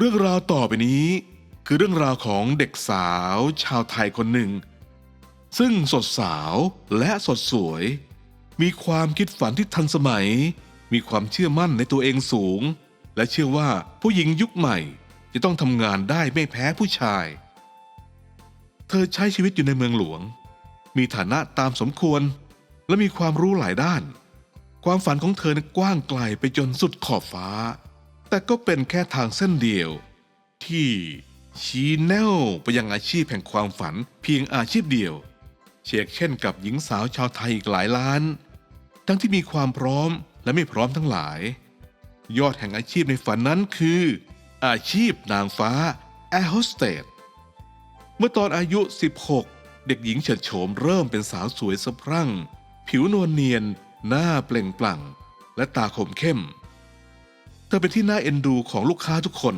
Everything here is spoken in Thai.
เรื่องราวต่อไปนี้ คือเรื่องราวของเด็กสาวชาวไทยคนหนึ่ง ซึ่งสดสาวและสดสวย มีความคิดฝันที่ทันสมัย มีความเชื่อมั่นในตัวเองสูง และเชื่อว่าผู้หญิงยุคใหม่ จะต้องทำงานได้ไม่แพ้ผู้ชาย เธอใช้ชีวิตอยู่ในเมืองหลวง มีฐานะตามสมควร และมีความรู้หลายด้าน ความฝันของเธอกว้างไกลไปจนสุดขอบฟ้า แต่ก็เป็นแค่ทางเส้นเดียว ที่ชี้แนวไปยังอาชีพแห่งความฝันเพียงอาชีพเดียว เชกเช่นกับหญิงสาวชาวไทยอีกหลายล้าน ทั้งที่มีความพร้อมและไม่พร้อมทั้งหลาย ยอดแห่งอาชีพในฝันนั้นคือ อาชีพนางฟ้าแอร์โฮสเตสเมื่อตอนอายุ 16 เด็กหญิงเฉิดโฉมเริ่มเป็นสาวสวยสะพรั่ง ผิวนวลเนียน หน้าเปล่งปลั่ง และตาคมเข้ม เธอเป็นที่น่าเอ็นดูของลูกค้าทุกคน